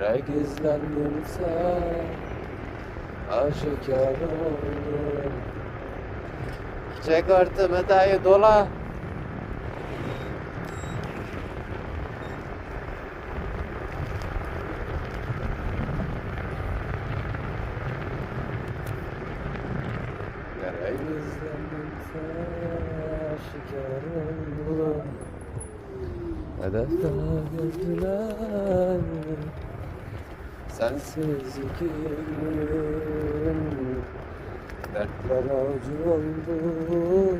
Yere gizlendim sen Aşikar oldum. Çek artımı dayı dola. Yere gizlendim sen Aşikar oldum. Gördüler Sensiz gün Dertler acı oldu.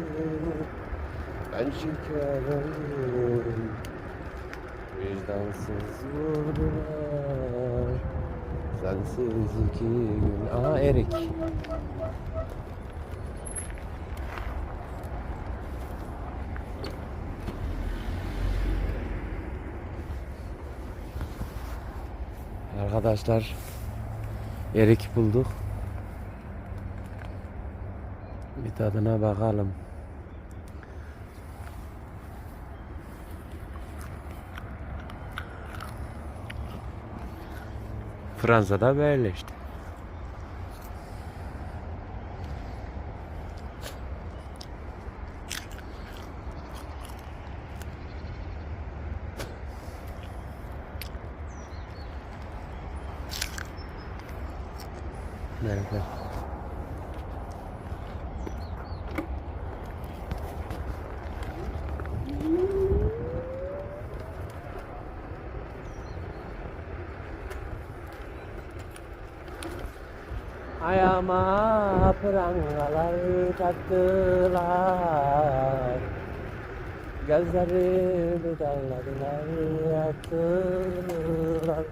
Ben şeker oldum Vicdansız vurdular. Sensiz iki gün Aa Erik Arkadaşlar erik bulduk. Bir tadına bakalım. Fransa'da böyle işte. Ayağıma prangalar taktılar. Gözlerimi darladılar, yaktılar.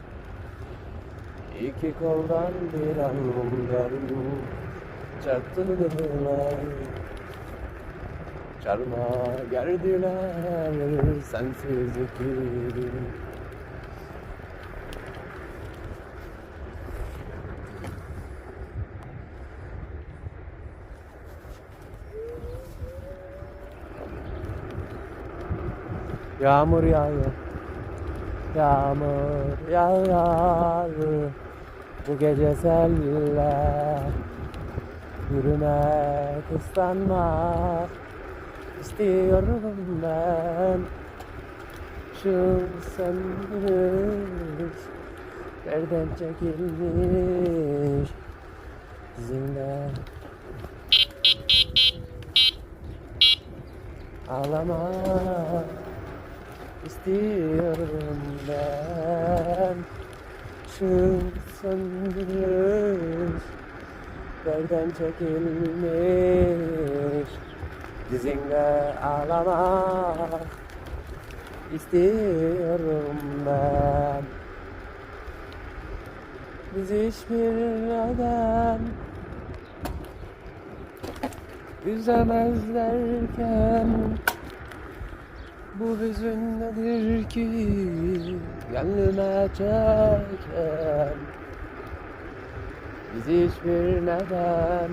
İki koldan bir anlamdan çattılar. Çarma gerdiler sensiz iki Yağmur yağıyor. Yağmur yağıyor. Bu gece selle Yürümek ıslanmak istiyorum ben Şu söndürüş Nereden çekilmiş Zindan. Ağlama istiyorum ben. Şu söndürüş Nereden çekilmiş? Dizinde ağlama. İstiyorum ben. Biz hiçbir neden Üzemezlerken Bu hüzün nedir ki Gönlüme çeken Biz hiçbir neden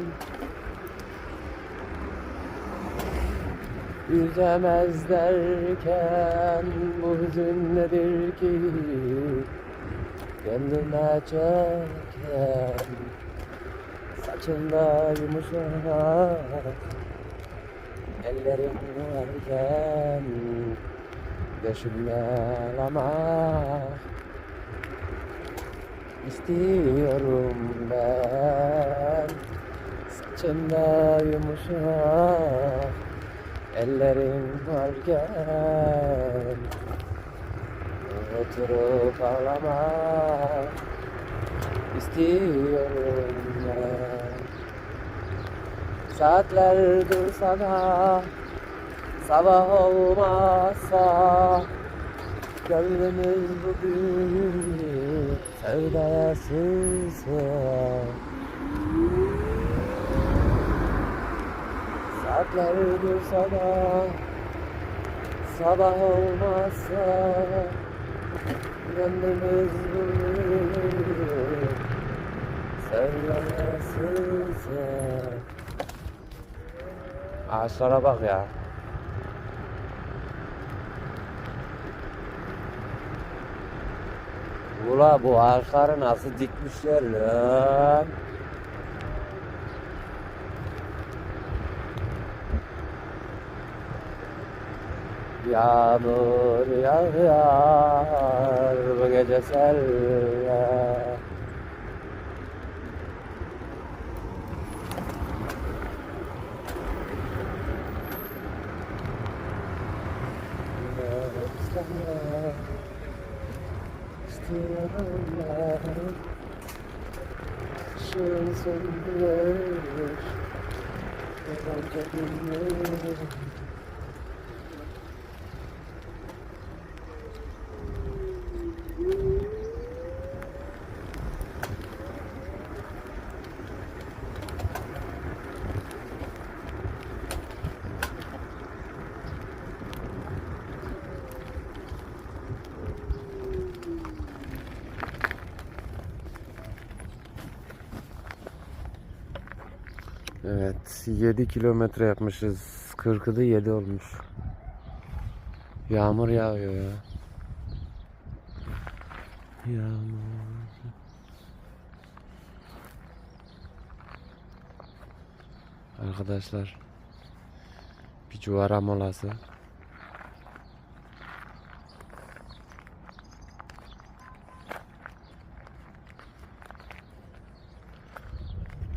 Üzemezlerken Bu hüzün nedir ki Gönlüme çeken? Saçında yumuşak Ellerim varken Döşümle alamak istiyorum ben. Saçında yumuşak Ellerin varken Oturup ağlamak istiyorum ben Saatler dursa da Sabah olmazsa Gönlümüz bugün Sevdaya sığsa Saatler dursa da Sabah olmazsa Gönlümüz bugün Sevdaya sığsa Ağaçlara bak ya. Ula bu ağaçları nasıl dikmişler lan? Yağmur yağar bu gece seller. Şun söndürür Yabancı günler Evet 7 kilometre yapmışız. 40'ı da 7 olmuş. Yağmur yağıyor ya. Yağmur. Arkadaşlar bir cuvara molası.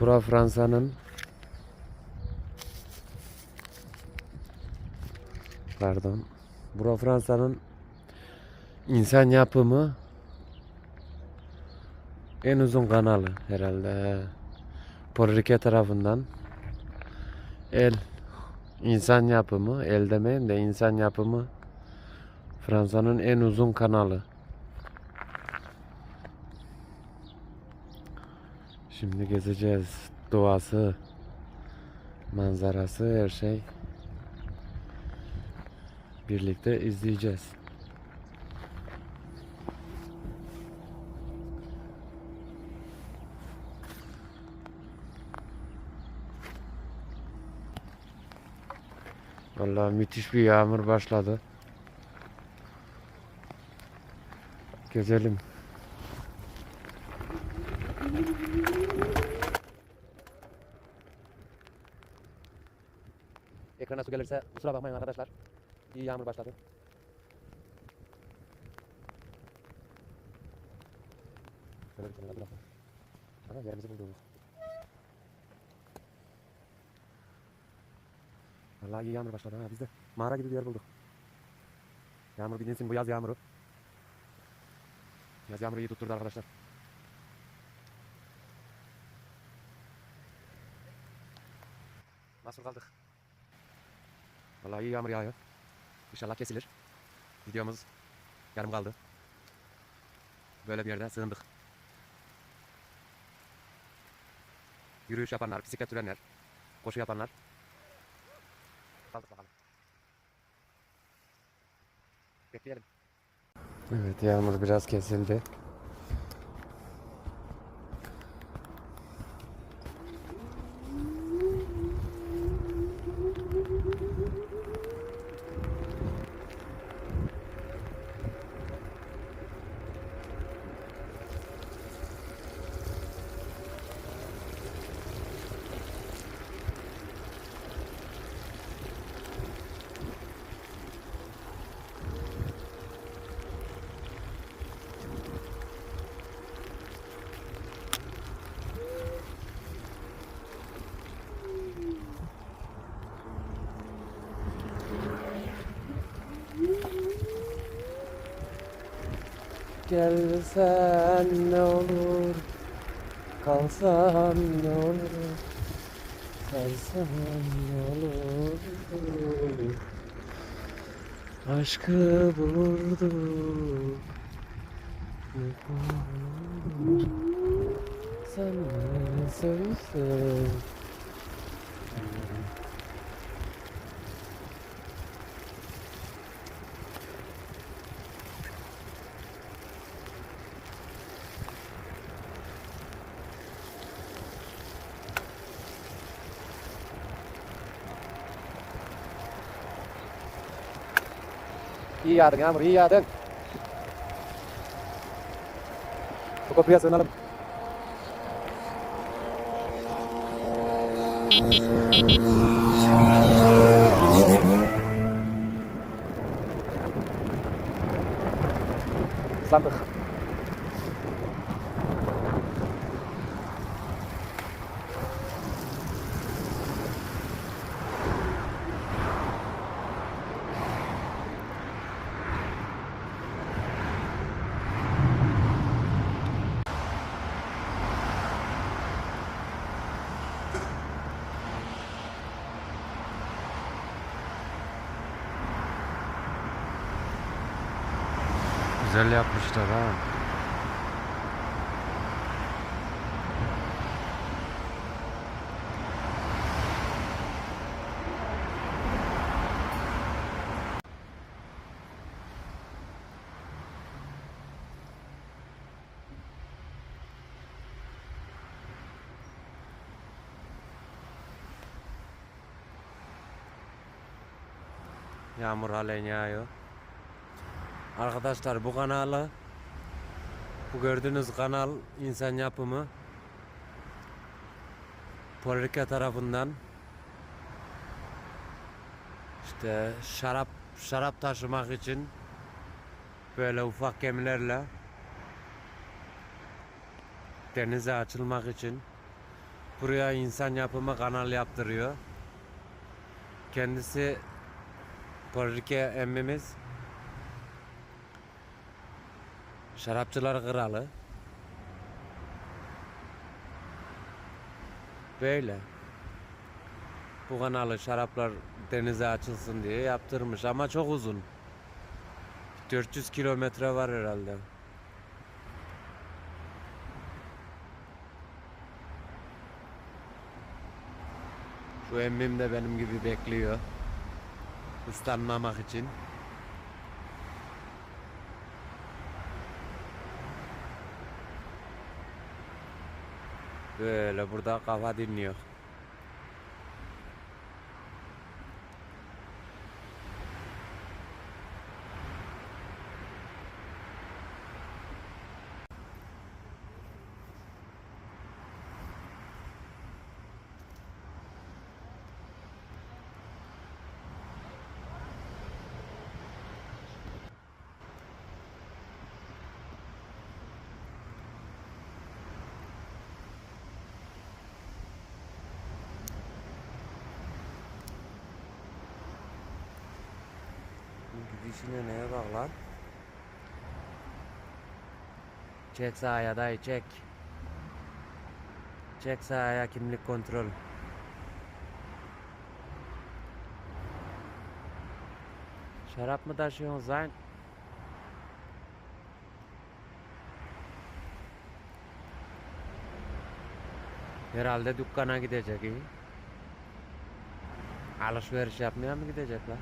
Bura Fransa'nın Pardon. Bura Fransa'nın insan yapımı en uzun kanalı herhalde. Riquet tarafından el insan yapımı el demeyin de insan yapımı Fransa'nın en uzun kanalı. Şimdi gezeceğiz. Doğası, manzarası, her şey birlikte izleyeceğiz. Vallahi müthiş bir yağmur başladı. Gezelim. Ekrana su gelirse kusura bakmayın arkadaşlar. İyi yağmur başladı. Şöyle bir kenara bırakın. Ana yerimizi bulduk. Vallahi iyi yağmur başladı ha. Biz de mağara gibi bir yer bulduk. Yağmur bilinsin bu yaz yağmuru. Yaz yağmuru iyi tutturdu arkadaşlar. Nasıl kaldık? Vallahi iyi yağmur yağıyor. İnşallah kesilir. Videomuz yarım kaldı. Böyle bir yerde sığındık. Yürüyüş yapanlar, bisiklet sürenler, koşu yapanlar. Kaldık bakalım. Bekleyelim. Evet yağmur biraz kesildi. Gelsen ne olur Kalsan ne olur Kalsan ne olur. Aşkı bulurdu Sen ne söylesen İyi yağdın Yağmur iyi yağdın. Bu Güzel yapmışlar ha. Yağmur halen yağıyor. Arkadaşlar bu kanalı bu gördüğünüz kanal insan yapımı Polrika tarafından işte şarap şarap taşımak için böyle ufak gemilerle denize açılmak için buraya insan yapımı kanal yaptırıyor. Kendisi Polrika emmimiz Şarapçılar kralı. Böyle. Bu kanalı şaraplar denize açılsın diye yaptırmış ama çok uzun. 400 kilometre var herhalde. Şu emmim de benim gibi bekliyor. Islanmamak için. Böyle burada kafa dinliyor. Gidişine neye bak lan? Çek sağa dayı çek. Çek sağa kimlik kontrol. Şarap mı taşıyorsunuz lan? Herhalde dükkana gidecek iyi. Alışveriş yapmaya mı gidecek lan?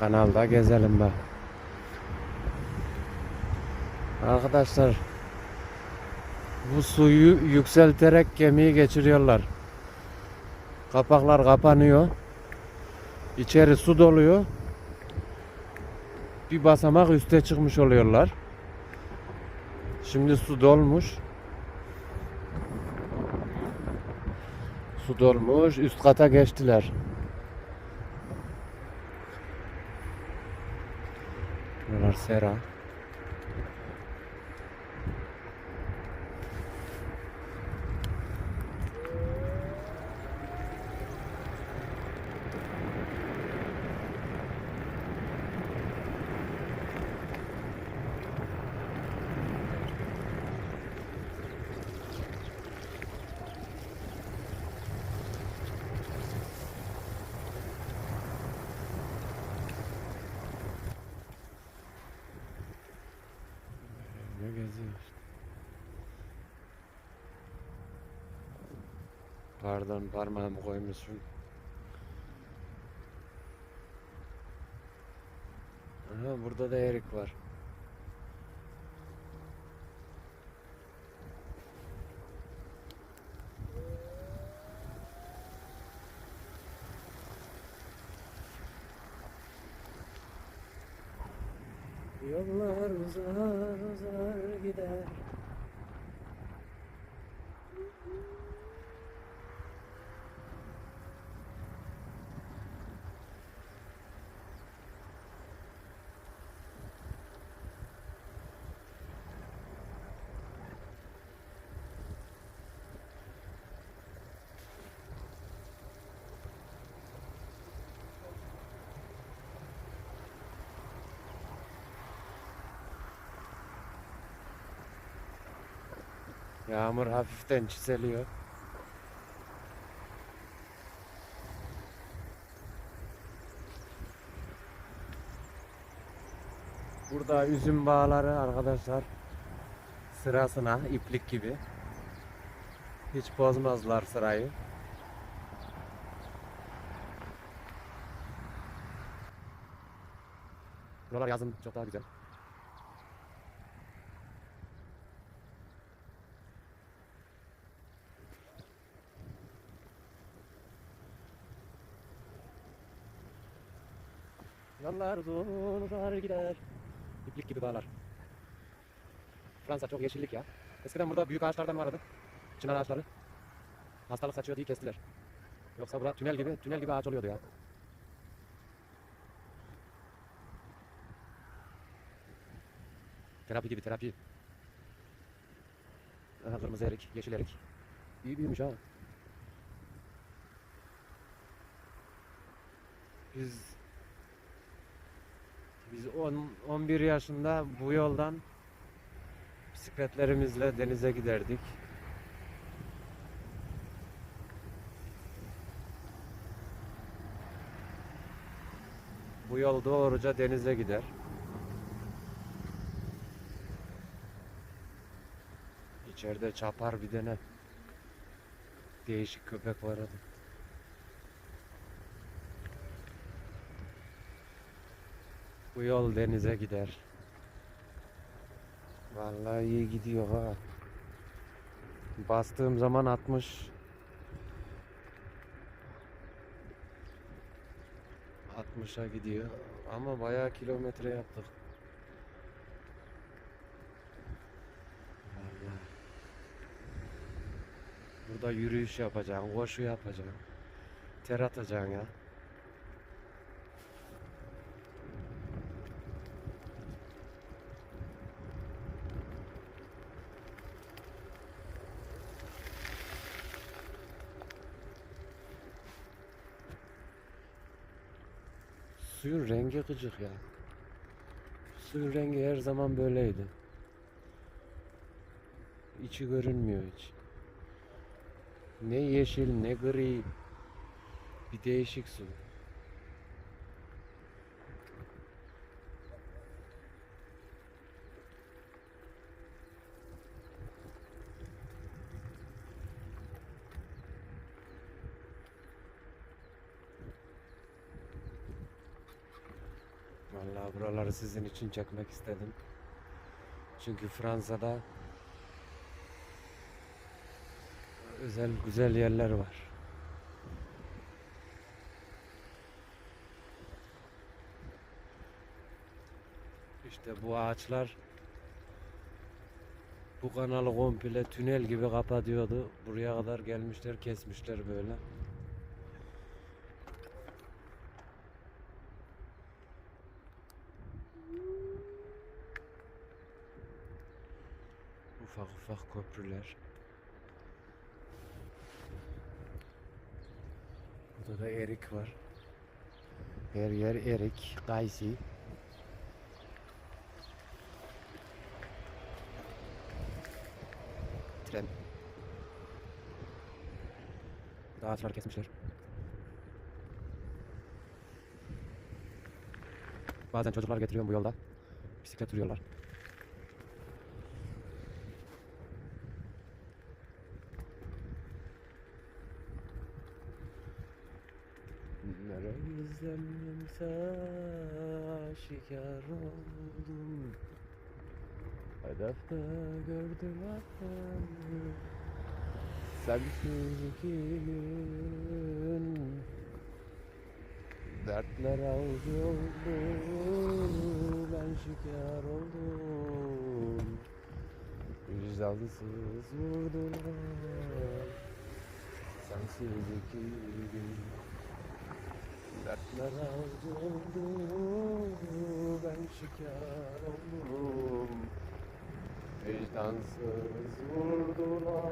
Kanalda gezelim bak. Arkadaşlar bu suyu yükselterek gemiyi geçiriyorlar. Kapaklar kapanıyor. İçeri su doluyor. Bir basamak üste çıkmış oluyorlar. Şimdi su dolmuş. Su dolmuş. Üst kata geçtiler. Buralar sera. Ne geziyor işte. Pardon parmağımı koymuşum. Burada da erik var. Uzar uzar gider. Yağmur hafiften çiseliyor. Burada üzüm bağları arkadaşlar sırasına iplik gibi. Hiç bozmazlar sırayı. Buralar yazın çok daha güzel. Yollar uzun uzar gider. İplik gibi dağlar. Fransa çok yeşillik ya. Eskiden burada büyük ağaçlardan vardı. Çınar ağaçları. Hastalık saçıyor diye kestiler. Yoksa burada tünel gibi, tünel gibi ağaç oluyordu ya. Terapi gibi terapi. Aha, kırmızı erik, yeşil erik. İyi büyümüş ha. Biz biz 10 11 yaşında bu yoldan bisikletlerimizle denize giderdik. Bu yol doğruca denize gider. İçeride çapar bir tane değişik köpek var adı. Bu yol denize gider. Vallahi iyi gidiyor ha. Bastığım zaman 60 60'a gidiyor. Ama bayağı kilometre yaptık. Vallahi. Burada yürüyüş yapacaksın, koşu yapacaksın. Ter atacaksın ya. Rengi gıcık ya. Suyun rengi her zaman böyleydi. İçi görünmüyor hiç. Ne yeşil ne gri. Bir değişik su. Vallahi buraları sizin için çekmek istedim. Çünkü Fransa'da özel güzel yerler var. İşte bu ağaçlar bu kanalı komple tünel gibi kapatıyordu. Buraya kadar gelmişler, kesmişler böyle. Ufak köprüler. Burada da erik var. Her yer erik, kayısı. Tren. Ağaçlar kesmişler. Bazen çocuklar getiriyorum bu yolda. Bisiklet sürüyorlar. Aşikar oldum. Hedefte gördüler beni Sensiz iki gün Dertler avcı oldu. Ben şikar oldum. Vicdansız vurdular. Sensiz iki gün Avcı oldu Ben şikar oldum. Vicdansız vurdular.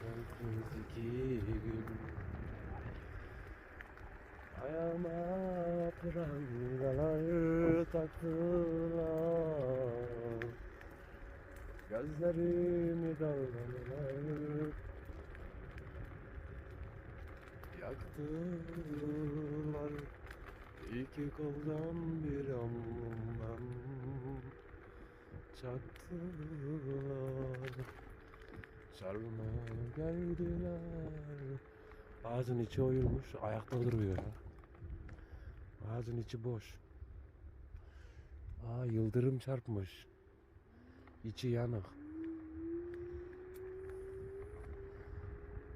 Sensiz iki Ayağıma prangalar taktılar. Gözlerimi dalgalar Yaktılar İki koldan bir omzumdan Çaktılar Sarma geldiler. Ağzın içi oyulmuş ayakta duruyor ya. Ağzın içi boş. Aa yıldırım çarpmış. İçi yanık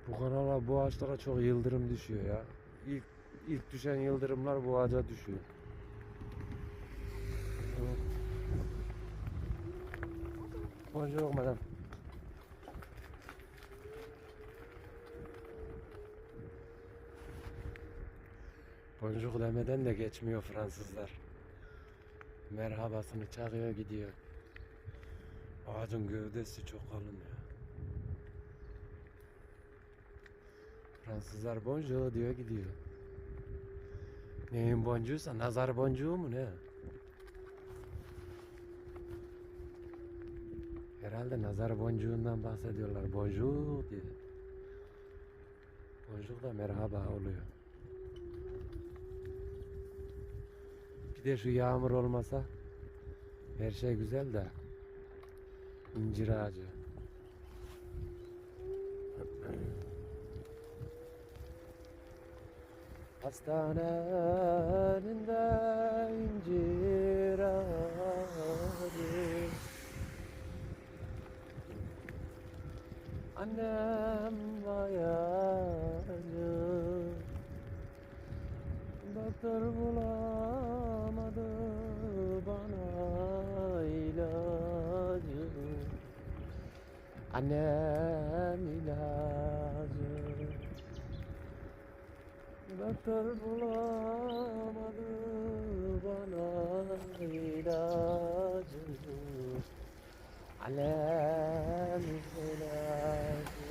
Bu kanala bu ağaçlara çok yıldırım düşüyor ya İlk, ilk düşen yıldırımlar bu ağaca düşüyor Evet. Bonjour madame Bonjour demeden de geçmiyor Fransızlar. Merhabasını çakıyor gidiyor. Ağacın gövdesi çok kalın ya. Fransızlar bonjour diyor gidiyor. Neyin boncuğuysa nazar boncuğu mu ne? Herhalde nazar boncuğundan bahsediyorlar. Bonjour diye. Bonjour da merhaba oluyor. Bir de şu yağmur olmasa her şey güzel de incir ağacı. Hastanenin incir ağacı Annem vayacı Doktor bulamadı bana ilacı. Annem ilacı Doktor bulamadı bana ilacı. Annem ilacı.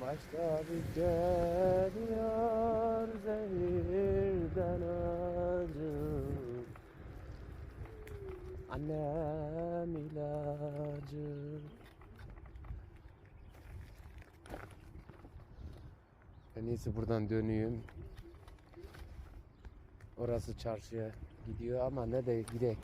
Başta bir geliyor zehirden acı Annem ilacı İyisi buradan döneyim. Orası çarşıya gidiyor ama ne de gidek.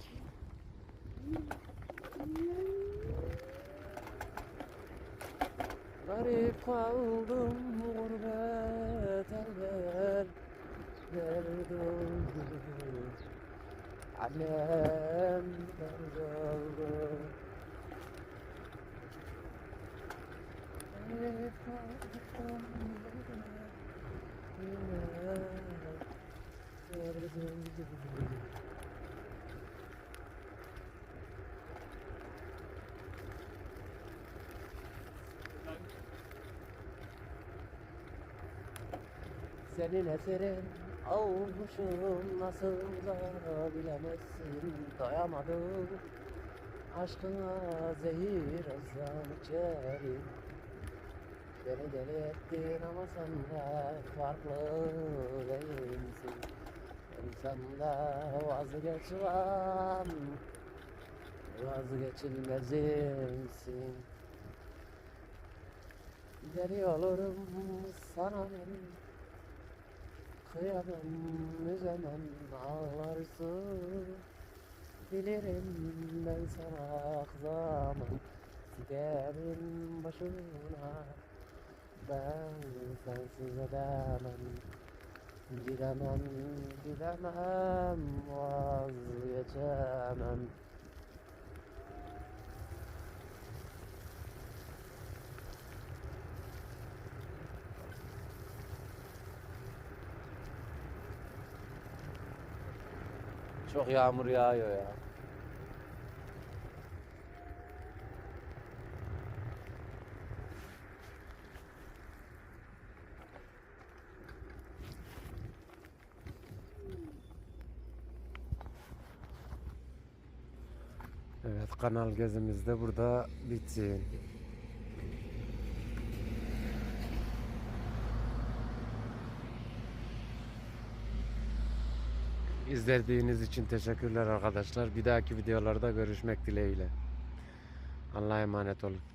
Garip kaldım gurbet elber Dert oldu Alem dert oldu Garip kaldım Senin eserin olmuşum nasıl da bilemezsin doyamadım Aşkına zehir ozan içerim Beni deli ettin ama sen de farklı değilsin. Ben sende vazgeçmem Vazgeçilmezimsin. Deli olurum sana benim Kıyamam, üzemem, ağlarsın. Bilirim ben sana kızamam Siderin başına Ben sensiz edemem Gidemem, gidemem Vazgeçemem Çok yağmur yağıyor ya. Evet kanal gezimiz de burada bitsin. İzlediğiniz için teşekkürler arkadaşlar. Bir dahaki videolarda görüşmek dileğiyle. Allah'a emanet olun.